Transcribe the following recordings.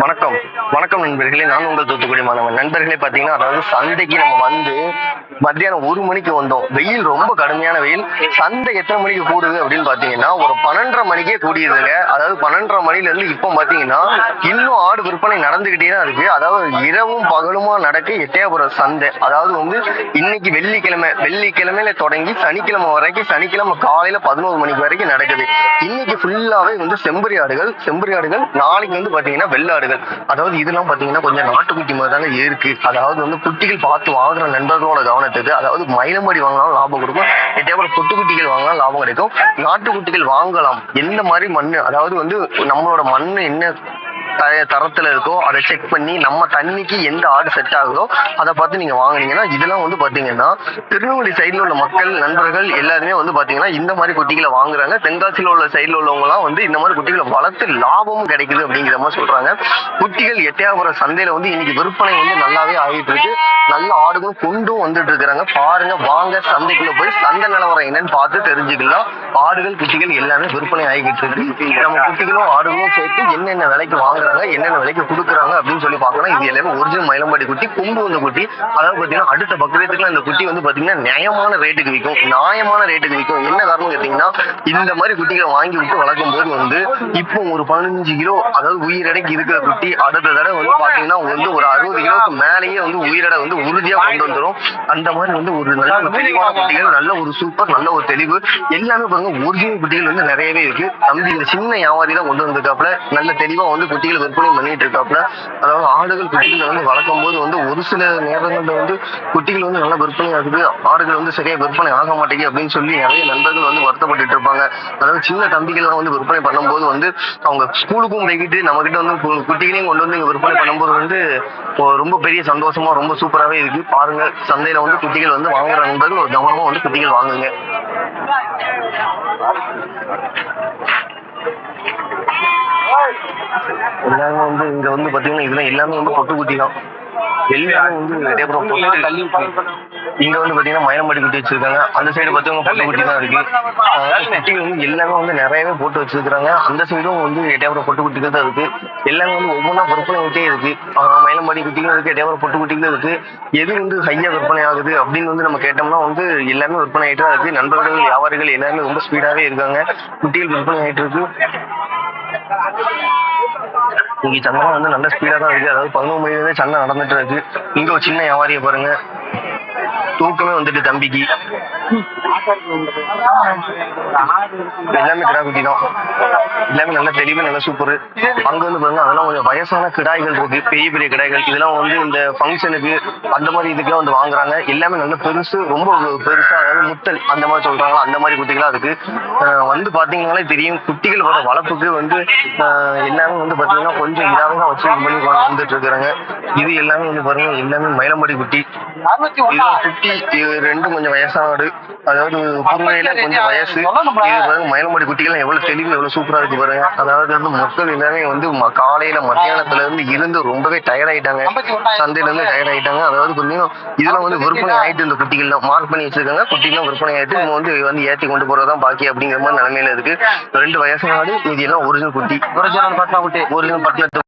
வணக்கம். வணக்கம் நண்பர்களே. நான் உங்கள் தூத்துக்குடி மாணவன். நண்பர்களே பாத்தீங்கன்னா அதாவது சந்தைக்கு நம்ம வந்து மத்தியானம் ஒரு மணிக்கு வந்தோம். வெயில் ரொம்ப கடுமையான வெயில். சந்தை எத்தனை மணிக்கு கூடுது அப்படின்னு பாத்தீங்கன்னா ஒரு பன்னெண்டரை மணிக்கே கூடியதுங்க. அதாவது பன்னெண்டரை மணில இருந்து இப்போ பாத்தீங்கன்னா இன்னும் ஆடு விற்பனை நடந்துகிட்டே தான் இருக்கு. அதாவது இரவும் பகலுமா நடக்க எட்டயபுரம் சந்தை. அதாவது வந்து இன்னைக்கு வெள்ளிக்கிழமை. வெள்ளிக்கிழமையில தொடங்கி சனிக்கிழமை வரைக்கும் சனிக்கிழமை காலையில பதினோரு மணிக்கு வரைக்கும் நடக்குது. இன்னைக்கு ஃபுல்லாவே வந்து செம்பரி ஆடுகள் செம்பரி ஆடுகள் நாளைக்கு வந்து பாத்தீங்கன்னா வெள்ளாடுகள் அதாவது இதெல்லாம் பாத்தீங்கன்னா கொஞ்சம் நாட்டுக்குட்டி மாதிரி தாங்க இருக்கு. அதாவது வந்து குட்டிகள் பார்த்து வாங்குற நண்பர்களோட கவனத்துக்கு அதாவது மயிலம்படி வாங்கினாலும் லாபம் கொடுக்கும். இதே போல பொட்டுக்குட்டிகள் வாங்கினாலும் லாபம் கிடைக்கும். நாட்டுக்குட்டிகள் வாங்கலாம். எந்த மாதிரி மண்ணு? அதாவது வந்து நம்மளோட மண்ணு என்ன தரத்துல இருக்கோ அதை செக் பண்ணி நம்ம தண்ணிக்கு எந்த ஆடு செட் ஆகுதோ அதை பார்த்து நீங்க வாங்குனீங்கன்னா இதெல்லாம் வந்து பாத்தீங்கன்னா திருநெல்வேலி சைடுல உள்ள மக்கள் நண்பர்கள் எல்லாருமே வந்து பாத்தீங்கன்னா இந்த மாதிரி குட்டிகளை வாங்குறாங்க. தென்காசியில உள்ள சைடுல உள்ளவங்க எல்லாம் வந்து இந்த மாதிரி குட்டிகளை வளர்த்து லாபமும் கிடைக்குது அப்படிங்கிற மாதிரி சொல்றாங்க. குட்டிகள் எட்டையாபுரம் சந்தையில வந்து இன்னைக்கு விற்பனை வந்து நல்லாவே ஆகிட்டு இருக்கு. நல்ல ஆடுகளும் கொண்டும் வந்துட்டு இருக்கிறாங்க. பாருங்க வாங்க சந்தைக்குள்ள போய் சந்தை நிலவரம் என்னன்னு பார்த்து தெரிஞ்சுக்கலாம். ஆடுகள் குட்டிகள் எல்லாமே விற்பனை ஆகிட்டு இருக்கு. நம்ம குட்டிகளும் ஆடுகளும் சேர்த்து என்னென்ன விலைக்கு வாங்குறாங்க என்னென்ன விலைக்கு கொடுக்குறாங்க அப்படின்னு சொல்லி பார்க்கலாம் இது எல்லாமே ஒரிஜினல் மயிலம்பாடி குட்டி கொம்பு வந்த குட்டி. அதாவது பார்த்தீங்கன்னா அடுத்த பக்கத்துக்குலாம் இந்த குட்டி வந்து பாத்தீங்கன்னா நியாயமான ரேட்டுக்கு விற்கும் நியாயமான ரேட்டுக்கு விற்கும் என்ன காரணம் கேட்டீங்கன்னா இந்த மாதிரி குட்டிகளை வாங்கி விட்டு வளர்க்கும் போது வந்து இப்போ ஒரு பதினஞ்சு கிலோ அதாவது உயிரடைக்கு இருக்கிற குட்டி அடுத்த தடவை வந்து பாத்தீங்கன்னா வந்து ஒரு அறுபது கிலோக்கு மேலேயே வந்து உயிரடை வந்து உறுதியா கொண்டு வந்துரும். அந்த மாதிரி வந்து ஒரு நல்ல தெளிவான குட்டிகள் நல்ல ஒரு சூப்பர் நல்ல ஒரு தெளிவு. எல்லாமே பாருங்க ஒரிஜினல் குட்டிகள் வந்து நிறையவே இருக்கு. தம்பி இந்த சின்ன வியாபாரி தான் கொண்டு வந்திருக்காப்புல. நல்ல தெளிவா வந்து குட்டிகள் விற்பனை பண்ணிட்டு இருக்காப்ல அதாவது ஆடுகள் குட்டிகளை வந்து வளர்க்கும் போது வந்து ஒரு சில நேரங்கள்ல வந்து குட்டிகள் வந்து நல்லா விற்பனை ஆகுது. ஆடுகள் வந்து சரியா விற்பனை ஆக மாட்டேங்குது அப்படின்னு சொல்லி நிறைய நண்பர்கள் வந்து வருத்தப்பட்டு இருப்பாங்க. அதாவது சின்ன தம்பிகள்லாம் வந்து விற்பனை பண்ணும்போது வந்து அவங்க ஸ்கூலுக்கும் போய்கிட்டு நம்ம கிட்ட வந்து கு- குட்டிகளையும் கொண்டு வந்து இங்க விற்பனை பண்ணும்போது வந்து ரொம்ப பெரிய சந்தோஷமா ரொம்ப சூப்பராகவே இருக்கு. பாருங்க சந்தையில வந்து குட்டிகள் வந்து வாங்குற நண்பர்கள் ஒரு கவனமா வந்து குட்டிகள் வாங்குங்க. எல்லாமே வந்து இங்க வந்து பாத்தீங்கன்னா இதெல்லாம் எல்லாமே வந்து பொட்டு குட்டி தான் எல்லாமே வந்து அப்புறம் இங்க வந்து பாத்தீங்கன்னா மயிலம்பாடி குட்டி வச்சிருக்காங்க. அந்த சைடு பாத்தீங்கன்னா பொட்டு குட்டி தான் இருக்கு. அதாவது குட்டிகள் வந்து எல்லாமே வந்து நிறையவே போட்டு வச்சிருக்காங்க அந்த சைடும் வந்து எட்டையாபுரம் பொட்டு குட்டிகள் தான் இருக்கு. எல்லாமே வந்து ஒவ்வொன்றா விற்பனை விட்டே இருக்கு. மயிலம்பாடி குட்டிகளும் இருக்கு எட்டையாபுரம் பொட்டு குட்டிகளும் இருக்கு. எது வந்து ஹையா விற்பனை ஆகுது அப்படின்னு வந்து நம்ம கேட்டோம்னா வந்து எல்லாமே விற்பனை ஆயிட்டு தான் இருக்கு. நண்பர்கள் வியாபாரிகள் எல்லாருமே ரொம்ப ஸ்பீடாவே இருக்காங்க. குட்டிகள் விற்பனை ஆயிட்டு இருக்கு. இன்னைக்கு சந்தை வந்து நல்ல ஸ்பீடா தான் இருக்கு. அதாவது பதினோரு மணில இருந்தே சந்தை நடந்துட்டு இருக்கு. இங்க ஒரு சின்ன வியாபாரிய பாருங்க. தூக்கமே வந்துட்டு தம்பிக்கு. எல்லாமே கிடா குட்டி தான். எல்லாமே நல்ல தெளிவு நல்ல சூப்பர் அங்க வந்து பாருங்க அதெல்லாம் கொஞ்சம் வயசான கிடாய்கள் இருக்கு பெரிய பெரிய கிடாய்கள். இதெல்லாம் வந்து இந்த ஃபங்க்ஷனுக்கு அந்த மாதிரி இதுக்கெல்லாம் வந்து வாங்குறாங்க. எல்லாமே நல்ல பெருசு ரொம்ப பெருசா அதாவது முத்தல் அந்த மாதிரி சொல்றாங்களா அந்த மாதிரி குட்டிகளா இருக்கு. வந்து பாத்தீங்கன்னாலே தெரியும் குட்டிகளோட வளர்ப்புக்கு வந்து எல்லாமே வந்து பாத்தீங்கன்னா கொஞ்சம் இதாவே தான் வச்சு பண்ணி கொண்டு வந்துட்டு இருக்கிறாங்க. இது எல்லாமே வந்து பாருங்க எல்லாமே மயிலம்படி குட்டி. இதுதான் குட்டி ரெண்டும் கொஞ்சம் வயசானது. அதாவது புதுவையில கொஞ்சம் வயசு மயிலம்படி குட்டிகள் எவ்வளவு தெளிவு எவ்வளவு சூப்பரா இருக்கு பாருங்க. அதாவது வந்து மக்கள் எல்லாமே வந்து காலையில மத்தியானத்துல இருந்து இருந்து ரொம்பவே டயர்ட் ஆயிட்டாங்க. சந்தையில இருந்து டயர்ட் ஆயிட்டாங்க. அதாவது கொஞ்சம் இதெல்லாம் வந்து விற்பனை ஆயிட்டு இந்த குட்டிகள்லாம் மார்க் பண்ணி வச்சிருக்காங்க. குட்டிலாம் விற்பனை ஆயிட்டு இவங்க வந்து வந்து ஏத்தி கொண்டு போறதுதான் பாக்கி அப்படிங்கிற மாதிரி நிலைமையில இருக்கு. ரெண்டு வயசானது இது எல்லாம் ஒரிஜினல் குட்டி. ஒரிஜினல் பட்டா குட்டி. ஒரிஜினல் பட்டினத்து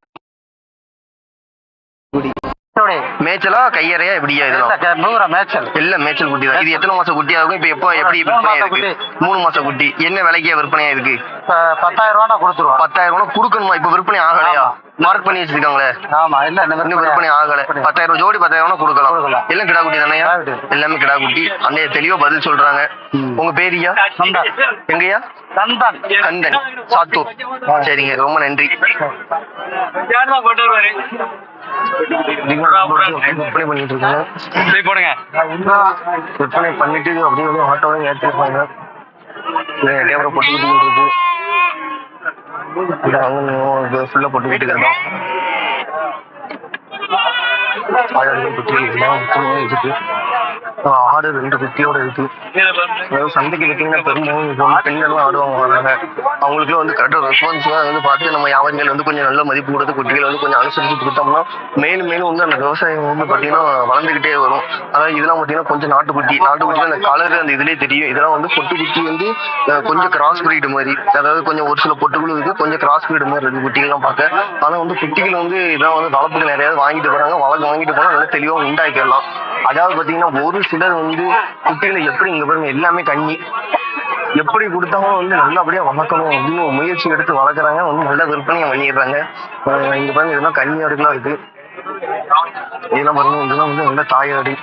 மேய்ச்சலா கையறையா எப்படியா இதெல்லாம்? மேய்ச்சல். எல்லாம் மேய்ச்சல் குட்டி தான். இது எத்தனை மாசம் குட்டி ஆகும் இப்ப எப்போ எப்படி மூணு விற்பனை மாச இருக்கு? மூணு மாசம் குட்டி. என்ன விலைக்கு விற்பனையா இருக்கு? பத்தாயிரம் ரூபா கொடுத்துருவோம் பத்தாயிரம் ரூபாய் கொடுக்கணுமா? இப்ப விற்பனை ஆகலையா? மார்க் பண்ணி வச்சிருக்காங்களே? ஆமா இல்ல இன்னும் விற்பனை ஆகல. பத்தாயிரம் ஜோடி பத்தாயிரம் கொடுக்கலாம். கொடுக்கலாம். எல்லாம் கிடா குட்டி குட்டி. எல்லாமே கிடா குட்டி அன்னைய தெளிவா பதில் சொல்றாங்க. உங்க பேரியா. எங்கயா சந்தன். கந்தன். சாத்தூர். சரிங்க ரொம்ப நன்றி. விற்பனை பண்ணிட்டு இருக்காங்க. போடுங்க. விற்பனை பண்ணிட்டு அப்படியே ஆட்டோட ஏற்றிருப்பாங்க டேவரை போட்டுக்கிட்டு இருக்கு. இது ஃபுல்லா போட்டு வீட்டுக்கு இருந்தோம் ஆடு குட்டிகள் இதெல்லாம் இருக்கு ஆடு ரெண்டு குட்டியோட இருக்கு. அதாவது சந்தைக்கு பார்த்தீங்கன்னா பெரும்பாலும் பெண்கள்லாம் ஆடுவாங்க வராங்க அவங்களுக்குலாம் வந்து கரெக்டாக ரெஸ்பான்ஸ்லாம் வந்து பார்த்து நம்ம வியாபாரிகள் வந்து கொஞ்சம் நல்ல மதிப்பு கொடுத்து குட்டிகளை வந்து கொஞ்சம் அனுசரித்து கொடுத்தோம்னா மேலும் மேலும் வந்து அந்த விவசாயம் வந்து பார்த்தீங்கன்னா வளர்ந்துக்கிட்டே வரும். அதாவது இதெல்லாம் பார்த்தீங்கன்னா கொஞ்சம் நாட்டுக்குட்டி நாட்டுக்குட்டி அந்த கலர் அந்த இதுலேயே தெரியும். இதெல்லாம் வந்து பொட்டுக்குட்டி வந்து கொஞ்சம் கிராஸ் பிரீடு மாதிரி. அதாவது கொஞ்சம் ஒரு சில பொட்டுகளும் இருக்கு கொஞ்சம் கிராஸ் பிரீடு மாதிரி இருக்கு குட்டிகள்லாம் பார்க்க. ஆனால் வந்து குட்டிகள் வந்து இதெல்லாம் வந்து வளர்ப்புகள் நிறைய வாங்கிட்டு போறாங்க. வளர்க்க வாங்கிட்டு போனால் நல்லா தெளிவாக உண்டாக்கிடலாம். அதாவது பாத்தீங்கன்னா ஒரு சிலர் வந்து குட்டிகளை எப்படி இங்க பாருங்க எல்லாமே கண்ணி. எப்படி கொடுத்தாலும் வந்து நல்லபடியா வளர்க்கணும் அப்படின்னு முயற்சி எடுத்து வளர்க்குறாங்க. வந்து நல்ல விற்பனையை பண்ணிடுறாங்க. இங்க பாருங்க இதெல்லாம் கண்ணி ஆடுகளா இருக்கு. இதெல்லாம் பாருங்க இதெல்லாம் வந்து நல்ல தாயாடு.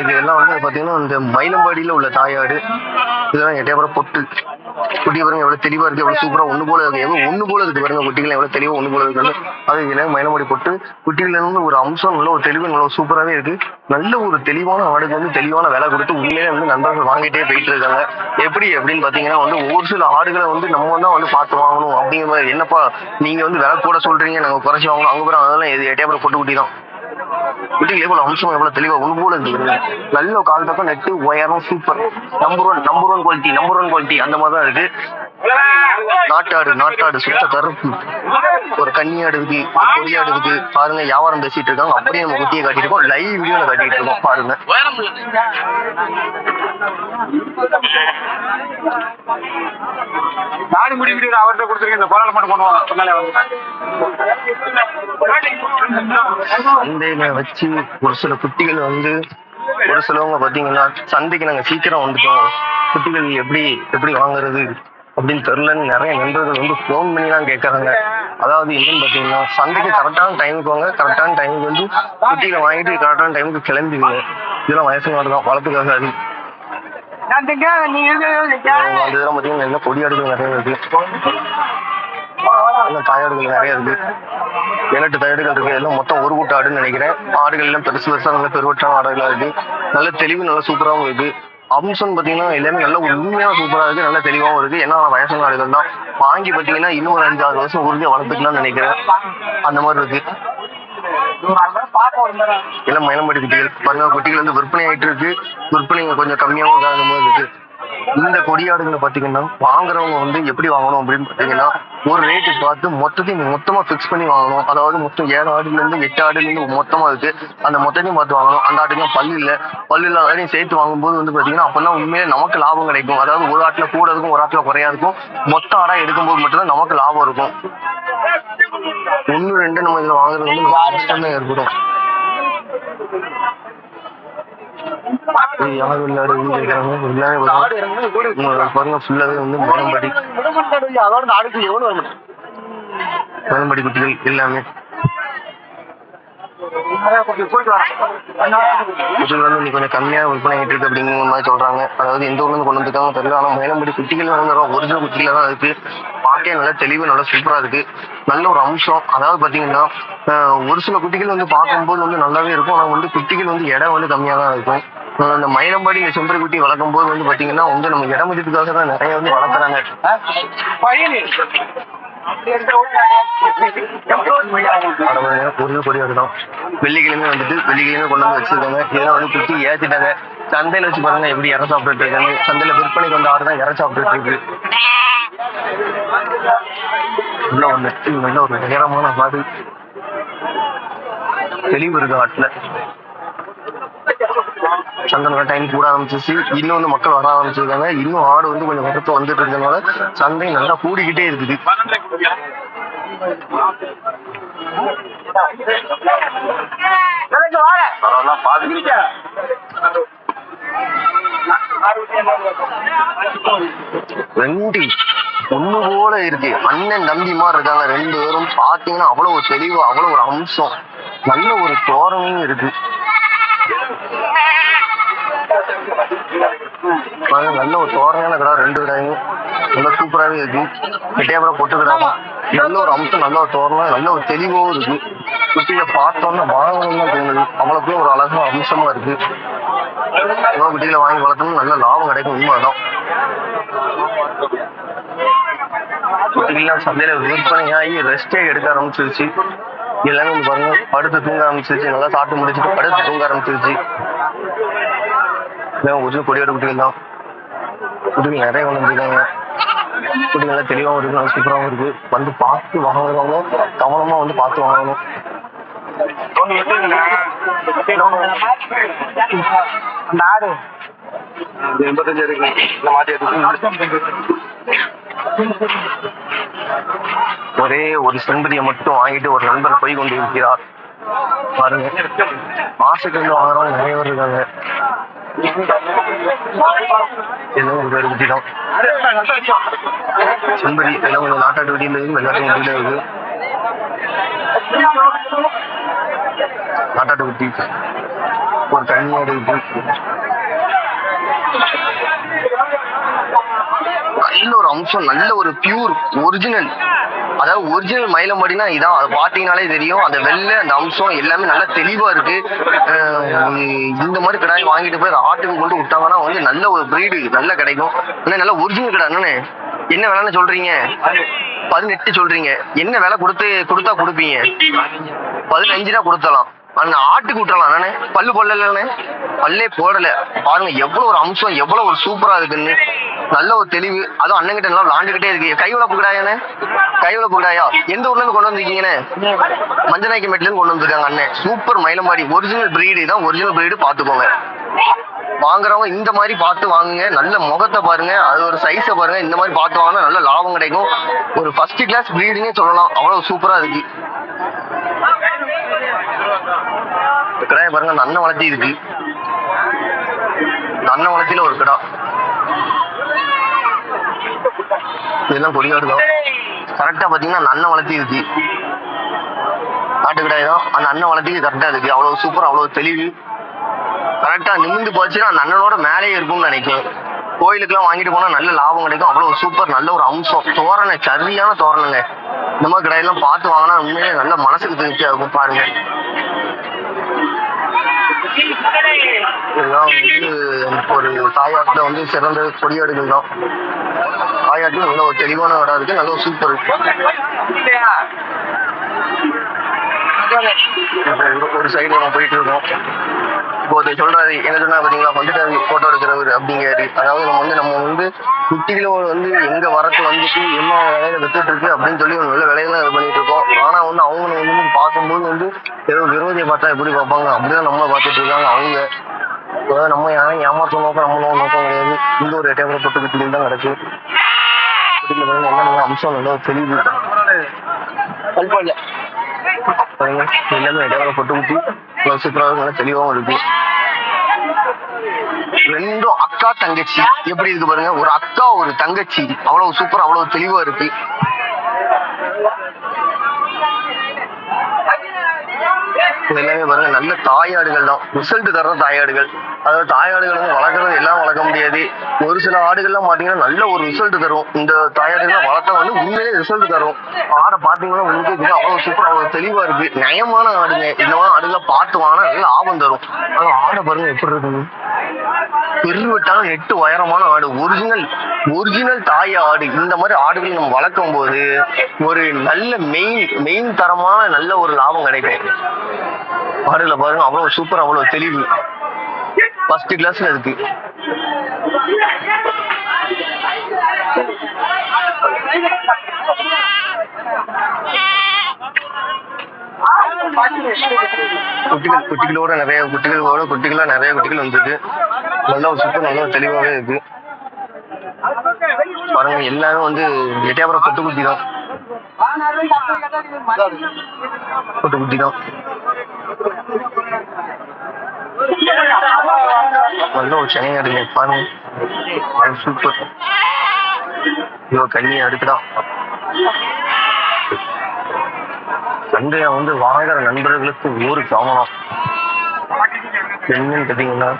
இது எல்லாம் வந்து பாத்தீங்கன்னா இந்த மயிலம்பாடியில உள்ள தாயாடு. இதெல்லாம் எட்டையப்புறம் பொட்டு. குட்டி பாருங்க எவ்வளவு தெளிவா இருக்கு எவ்வளவு சூப்பரா ஒண்ணு போல இருக்கு. எவ்வளவு ஒண்ணு போல இருக்கு பாருங்க குட்டிகள் எவ்வளவு தெளிவா ஒண்ணு போல இருக்கு அது இதுல மயிலமடி போட்டு. குட்டிகள் இருந்து ஒரு அம்சம் நல்ல ஒரு தெளிவு நல்ல சூப்பராவே இருக்கு. நல்ல ஒரு தெளிவான ஆடுக்கு வந்து தெளிவான விலை கொடுத்து உண்மையிலே வந்து நண்பர்கள் வாங்கிட்டே போயிட்டு இருக்காங்க. எப்படி அப்படின்னு பாத்தீங்கன்னா வந்து ஒரு சில ஆடுகளை வந்து நம்ம தான் வந்து பார்த்து வாங்கணும் அப்படிங்கிற மாதிரி. என்னப்பா நீங்க வந்து விலை கூட சொல்றீங்க நாங்க குறைச்சி வாங்கணும். அங்க போறோம் அதெல்லாம் எது போட்டு பொட்டு குட்டி தான். பில்டிங்ல எவ்வளவு அம்சம் எவ்வளவு தெளிவா உள்போல போல நல்ல கால் தக்கம் நெட்டு உயரம் super number one number one quality number one quality அந்த மாதிரி தான் இருக்கு. நாட்டாடு நாட்டாடு சுத்த கருப்பு ஒரு கன்னியாடு இருக்கு ஒரு கொடியாடு பாருங்க வியாபாரம் பேசிட்டு இருக்காங்க. அப்படியே நம்ம குட்டியை காட்டிட்டு இருக்கோம். லைவ் வீடியோல காட்டிட்டு இருக்கோம். பாருங்க. நாடு முடி வீடியோ அவர்கிட்ட கொடுத்துருக்கேன் இந்த பொருளை மட்டும் பண்ணுவாங்க சொன்னாலே சந்தையில வச்சு ஒரு சில குட்டிகள் வந்து ஒரு சிலவங்க பாத்தீங்கன்னா சந்தைக்கு நாங்க சீக்கிரம் வந்துட்டோம். குட்டிகள் எப்படி எப்படி வாங்குறது? அப்படின்னு தெரியலன்னு நிறைய நண்பர்கள் வந்து ஃபோன் பண்ணி எல்லாம் கேட்கறாங்க அதாவது என்னன்னு பாத்தீங்கன்னா சந்தைக்கு கரெக்டான டைமுக்கு வாங்க கரெக்டான டைமுக்கு வந்து குட்டியில வாங்கிட்டு கரெக்டான டைமுக்கு கிளம்பிடுங்க. இதெல்லாம் வயசு தான் வளர்த்துக்காக அது. அந்த இதெல்லாம் பாத்தீங்கன்னா நல்ல கொடியாடுகள் நிறைய இருக்கு. தாயாடுகள் நிறைய இருக்கு. ஏழெட்டு தாயாடுகள் இருக்கு. எல்லாம் மொத்தம் ஒரு கூட்ட ஆடுன்னு நினைக்கிறேன். ஆடுகள் எல்லாம் பெருசு பெருசா நல்ல பெருவட்டான ஆடுகளா இருக்கு. நல்ல தெளிவு நல்ல சூப்பராகவும் இருக்கு. அம்சம் பாத்தீங்கன்னா எல்லாமே நல்ல உண்மையாக சூப்பரா இருக்கு நல்ல தெளிவாகவும் இருக்கு. ஏன்னா வயசான ஆடுகள் தான். வாங்கி பாத்தீங்கன்னா இன்னும் ஒரு அஞ்சாறு வருஷம் உறுதியா வளர்த்துக்கலாம்னு நினைக்கிறேன். அந்த மாதிரி இருக்கு. எல்லாம் மயிலம்படி குட்டிகள் பாருங்க குட்டிகள் வந்து விற்பனை ஆயிட்டு இருக்கு. விற்பனை கொஞ்சம் கம்மியாகவும் இருக்கு. இந்த கொடியாடுகளை பாத்தீங்கன்னா வாங்குறவங்க வந்து எப்படி வாங்கணும் அப்படின்னு பாத்தீங்கன்னா ஒரு ரேட்டு பார்த்து மொத்தத்தையும் மொத்தமா ஃபிக்ஸ் பண்ணி வாங்கணும். அதாவது மொத்தம் ஏழு ஆடுல இருந்து எட்டு ஆடுல இருந்து மொத்தமா இருக்கு. அந்த மொத்தத்தையும் பார்த்து வாங்கணும். அந்த ஆட்டுக்கும் பல்லு இல்ல. பல்லு இல்லாத ஆடையும் சேர்த்து வாங்கும்போது வந்து பாத்தீங்கன்னா அப்பதான் உண்மையிலே நமக்கு லாபம் கிடைக்கும். அதாவது ஒரு ஆட்டுல கூட இருக்கும் ஒரு ஆட்டுல குறையா இருக்கும். மொத்த ஆடா எடுக்கும்போது மட்டும்தான் நமக்கு லாபம் இருக்கும். ஒன்னு ரெண்டு நம்ம இதுல வாங்குறது வந்து நமக்கு கஷ்டம் தான் ஏற்படும். யார் விளையாடு கேட்கறாங்க எல்லாமே பாருங்க ஃபுல்லாவே வந்து மேலம்படி மேலம்படி குட்டிகள் எல்லாமே. குட்டிகள் வந்து இன்னைக்கு கொஞ்சம் கம்மியா விற்பனை இருக்கு அப்படிங்கிற மாதிரி சொல்றாங்க. அதாவது எந்த ஊர்ல இருந்து கொண்டு வந்திருக்காங்க தெரியல ஆனா மேலம்படி குட்டிகள் வந்து ஒரிஜினல் குட்டிகளா தான் இருக்கு. பார்க்கவே நல்லா தெளிவு நல்லா சூப்பரா இருக்கு. நல்ல ஒரு அம்சம். அதாவது பாத்தீங்கன்னா ஒரு சில குட்டிகள் வந்து பார்க்கும்போது வந்து நல்லாவே இருக்கும். ஆனா வந்து குட்டிகள் வந்து இடம் வந்து கம்மியா தான் இருக்கும். இந்த மயிலம்பாடி இந்த செம்பரி குட்டி வளர்க்கும் போது வந்து பாத்தீங்கன்னா வந்து நம்ம இடம் மதிப்புக்காக தான் நிறைய வந்து வளர்க்குறாங்க. வெள்ளிக்கிழமை வந்துட்டு வெள்ளிக்கிழமை கொண்டு வந்து வச்சிருக்காங்க. இதெல்லாம் வந்து குட்டி ஏத்திட்டாங்க. சந்தையில வச்சு பாருங்க எப்படி இற சாப்பிட்டுட்டு இருக்காங்க. சந்தையில விற்பனைக்கு வந்து ஆடு தான் இற சாப்பிட்டுட்டு இருக்கு. உள்ள நெட்டு நல்ல ஒரு உயரமான மாடு. தெளிவு இருக்கு ஆட்டுல சந்தை டைம் கூட ஆரம்பிச்சிச்சு இன்னும் வந்து மக்கள் வர ஆரம்பிச்சிருக்காங்க. இன்னும் ஆடு வந்து கொஞ்சம் வரத்து வந்துட்டு இருக்கனால சந்தை நல்லா கூடிக்கிட்டே இருக்குது. ரெண்டு ஒண்ணு போல இருக்கு. அண்ணன் தம்பி மாதிரி இருக்காங்க ரெண்டு பேரும். பாத்தீங்கன்னா அவ்வளவு ஒரு தெளிவு அவ்வளவு ஒரு அம்சம். நல்ல ஒரு தோரணையும் இருக்கு. பாருங்க, நல்ல ஒரு தோரணையான கடை ரெண்டு கடையும் நல்ல சூப்பராகவே இருக்கு. கிட்டையாபுரம் பொட்டு கடை நல்ல ஒரு அம்சம் நல்ல ஒரு தோரணம் நல்ல ஒரு தெளிவாகவும் இருக்கு. குட்டியை பார்த்தோன்னா வாங்கணும்னு தோணுது. அவ்வளோக்கும் ஒரு அழகா அம்சமா இருக்கு. ஏதோ குட்டியில வாங்கி வளர்த்தணும் நல்ல லாபம் கிடைக்கும். உண்மைதான். குட்டிகள்லாம் சந்தையில விற்பனையாகி ரெஸ்டே எடுக்க ஆரம்பிச்சிருச்சு. எல்லாமே வந்து பாருங்க படுத்து தூங்க ஆரம்பிச்சிருச்சு. நல்லா சாப்பிட்டு முடிச்சுட்டு படுத்து தூங்க ஆரம்பிச்சிருச்சு. இதான் ஒரு கொடியோட குட்டிகள் தான் குட்டிகள் நிறைய கொண்டு வந்திருக்காங்க. குட்டிகள் எல்லாம் தெளிவாகவும் இருக்கு நல்லா சூப்பராகவும் இருக்கு. வந்து பார்த்து வாங்குறவங்க கவனமா வந்து பார்த்து வாங்கணும். இது எண்பத்தஞ்சு இருக்கு. இந்த ஒரே ஒரு செம்பரியை மட்டும் வாங்கிட்டு ஒரு நண்பர் போய் கொண்டு இருக்கிறார். பாருங்க. ஆசைக்கு வந்து வாங்குறவங்க நிறைய பேர் இருக்காங்க. எல்லாம் ஒரு பேர் குட்டி தான் செம்பரி எல்லாம் கொஞ்சம் நாட்டாட்டு வெடியில் இருக்கு வெள்ளாட்டு வெடியில் இருக்கு. நாட்டாட்டு குட்டி ஒரு கன்னியாடு இருக்கு நல்ல ஒரு அம்சம் நல்ல ஒரு பியூர் ஒரிஜினல் அதாவது ஒரிஜினல் மயிலம்பாடினா இதான். அதை பார்த்தீங்கனாலே தெரியும். அந்த வெள்ளை அந்த அம்சம் எல்லாமே நல்லா தெளிவா இருக்கு. இந்த மாதிரி கடாய் வாங்கிட்டு போய் அதை ஆட்டுக்கு கொண்டு விட்டாங்கன்னா வந்து நல்ல ஒரு பிரீடு நல்லா கிடைக்கும். ஆனால் நல்ல ஒரிஜினல் கடை என்ன என்ன விலைன்னு சொல்றீங்க? பதினெட்டு சொல்றீங்க. என்ன விலை கொடுத்து கொடுத்தா கொடுப்பீங்க? பதினஞ்சு தான் கொடுத்தலாம். ஆனா ஆட்டுக்கு விட்டுறலாம். நானே பல்லு போடலண்ணே பல்லே போடல. பாருங்க எவ்வளவு ஒரு அம்சம் எவ்வளவு ஒரு சூப்பரா இருக்குன்னு. நல்ல ஒரு தெளிவு. அதுவும் அண்ணன்கிட்ட நல்லா விளாண்டுகிட்டே இருக்கு. கை வளர்ப்பு கிடையாண்ணே கை வளர்ப்பு கிடையா எந்த ஊர்ல இருந்து கொண்டு வந்திருக்கீங்கண்ணே? மஞ்சநாய்க்கு மெட்ல இருந்து கொண்டு வந்திருக்காங்க அண்ணன் சூப்பர் மயிலம்பாடி. ஒரிஜினல் பிரீடு தான் ஒரிஜினல் பிரீடு பாத்துக்கோங்க வாங்குறவங்க இந்த மாதிரி பார்த்து வாங்குங்க. நல்ல முகத்தை பாருங்க. அது ஒரு சைஸை பாருங்க. இந்த மாதிரி பார்த்து வாங்கினா நல்ல லாபம் கிடைக்கும். ஒரு ஃபர்ஸ்ட் கிளாஸ் ப்ரீடிங்கே சொல்லலாம். அவ்வளவு சூப்பரா இருக்கு. கிடாய பாருங்க அந்த அண்ணன் வளர்த்தி இருக்கு. அண்ணன் வளர்த்தியில ஒரு கிடா. இதெல்லாம் கொடியாடு கரெக்டா பாத்தீங்கன்னா அந்த அண்ணன் வளர்த்தி இருக்கு. ஆட்டு கிடாய் தான் அந்த அண்ணன் வளர்த்திக்கு கரெக்டா இருக்கு. அவ்வளவு சூப்பர் அவ்வளவு தெளிவு. கரெக்டா நிமிந்து போச்சுன்னா அந்த அண்ணனோட மேலேயே இருக்கும்னு நினைக்கிறேன். கோயிலுக்குலாம் வாங்கிட்டு போனா நல்ல லாபம் கிடைக்கும். அவ்வளவு சூப்பர் நல்ல ஒரு அம்சம் தோரணை சரியான தோரணங்க. இந்த மாதிரி கடையெல்லாம் பார்த்து வாங்கினா உண்மையிலே நல்ல மனசுக்கு திருப்தியா இருக்கும் பாருங்க. இதெல்லாம் வந்து ஒரு தாயாட்டுல வந்து சிறந்த கொடியாடுகள் தான் தாயாட்டு நல்ல ஒரு தெளிவான இடம் இருக்கு. நல்ல ஒரு சூப்பர் ஒரு சைடு நம்ம போயிட்டு இருக்கோம். இப்போ ஒருத்தர் சொல்றாரு என்ன சொன்னா பாத்தீங்களா வந்துட்டாரு போட்டோ எடுக்கிறவர் அப்படிங்கிறாரு. அதாவது நம்ம வந்து நம்ம வந்து குட்டிகளை வந்து எங்க வரத்து வந்துட்டு என்ன வேலையில வித்துட்டு இருக்கு அப்படின்னு சொல்லி ஒரு நல்ல வேலையெல்லாம் இது பண்ணிட்டு இருக்கோம். ஆனா வந்து அவங்க வந்து பார்க்கும்போது வந்து ஏதோ விரோதியை பார்த்தா எப்படி பார்ப்பாங்க? அப்படிதான் நம்ம பார்த்துட்டு இருக்காங்க அவங்க. அதாவது நம்ம யாரும் ஏமாற்ற நோக்கம் நம்ம நோக்கம் கிடையாது. இந்த ஒரு எட்டையாபுரம் பொட்டு குட்டிகள் தான் கிடக்கு என்ன நல்ல அம்சம் நல்லா தெரியுது பாருங்க எல்லாமே எட்டையாபுரம் பொட்டு குட்டி நல்லா சூப்பரா நல்லா தெளிவாகவும் இருக்கு. ரெண்டும் அக்கா தங்கச்சி. எப்படி இருக்கு பாருங்க ஒரு அக்கா ஒரு தங்கச்சி. அவ்வளவு சூப்பர் அவ்வளவு தெளிவா இருக்கு. எல்லாமே பாருங்க நல்ல தாயாடுகள் தான். ரிசல்ட் தர்ற தாயாடுகள். அதாவது தாயாடுகள் வந்து வளர்க்கறது எல்லாம் வளர்க்க முடியாது. ஒரு சில ஆடுகள்லாம் பாத்தீங்கன்னா நல்ல ஒரு ரிசல்ட் தரும். இந்த தாயாடுகள்லாம் வளர்த்தா வந்து உண்மையிலே ரிசல்ட் தரும். ஆடை பாத்தீங்கன்னா உங்களுக்கு அவ்வளவு சூப்பர் அவ்வளவு தெளிவா இருக்கு. நயமான ஆடுங்க. இந்த மாதிரி ஆடுகளை பார்த்து வாங்கினா நல்ல ஆபம் தரும். ஆனா ஆடை பாருங்க எப்படி இருக்குங்க பெருவிட்டாலும் எட்டு உயரமான ஆடு. ஒரிஜினல் ஒரிஜினல் தாய் ஆடு. இந்த மாதிரி ஆடுகளை நம்ம வளர்க்கும் போது ஒரு நல்ல மெயின் மெயின் தரமான நல்ல ஒரு லாபம் கிடைக்கும். ஆடுகளை பாருங்க அவ்வளவு சூப்பர் அவ்வளவு தெளிவு. ஃபர்ஸ்ட் கிளாஸ்ல இருக்கு. குட்டிகள் குட்டிகளோட நிறைய குட்டிகளோட குட்டிகளா நிறைய குட்டிகள் வந்திருக்கு. நல்ல ஒரு சுத்தம் நல்ல ஒரு தெளிவாவே இருக்கு. பாருங்க எல்லாமே வந்து எட்டையாபுரம் கொட்டு குட்டி தான். கொட்டு குட்டி தான் நல்ல ஒரு சனையா இருக்கு பாருங்க. சூப்பர் ஐயோ கண்ணி அடுத்துதான் சந்தையை வந்து வாங்குற நண்பர்களுக்கு ஒரு கவனம் என்னன்னு கேட்டீங்கன்னா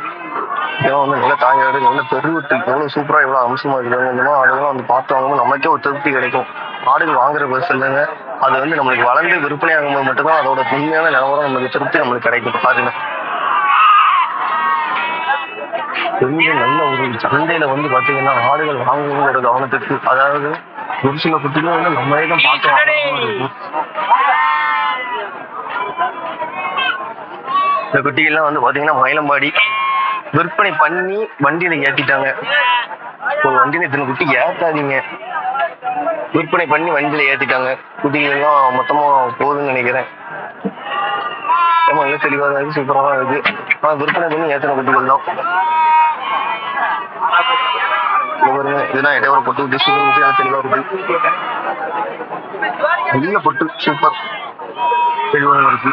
இவன் வந்து நல்ல தாயாடு நல்ல பெருவிட்டு எவ்வளவு சூப்பரா எவ்வளவு அம்சமா இருக்கு ஆடுகளும் வந்து பார்த்து வாங்கும்போது நமக்கே ஒரு திருப்தி கிடைக்கும். ஆடுகள் வாங்குற பஸ் இல்லைங்க. அது வந்து நம்மளுக்கு வளர்ந்து விற்பனை ஆகும்போது மட்டும்தான் அதோட உண்மையான நிலவரம் நம்மளுக்கு திருப்தி நம்மளுக்கு கிடைக்கும். பாருங்க. பெரிய நல்ல ஒரு சந்தையில வந்து பாத்தீங்கன்னா ஆடுகள் வாங்குவங்களோட கவனத்துக்கு அதாவது ஒரு சில குட்டிகளும் வந்து நம்மளே தான் பார்த்து வாங்கணும் இருக்கு. இந்த குட்டிகள்லாம் வந்து பாத்தீங்கன்னா மயிலம்பாடி விற்பனை பண்ணி வண்டியில ஏத்திட்டாங்க. ஒரு வண்டியில இத்தனை குட்டி ஏத்தாதீங்க. விற்பனை பண்ணி வண்டியில ஏத்திட்டாங்க. குட்டிகள் எல்லாம் மொத்தமா போகுதுன்னு நினைக்கிறேன். ஆமா தெளிவா தான் இருக்கு சூப்பரா தான் இருக்கு. ஆனா விற்பனை பண்ணி ஏத்தின குட்டிகள் தான். இங்க பாருங்க இதுதான் இடைவரை பொட்டு குட்டி சூப்பர் குட்டி தெளிவா இருக்கு. நல்ல பொட்டு சூப்பர் தெளிவாக இருக்கு.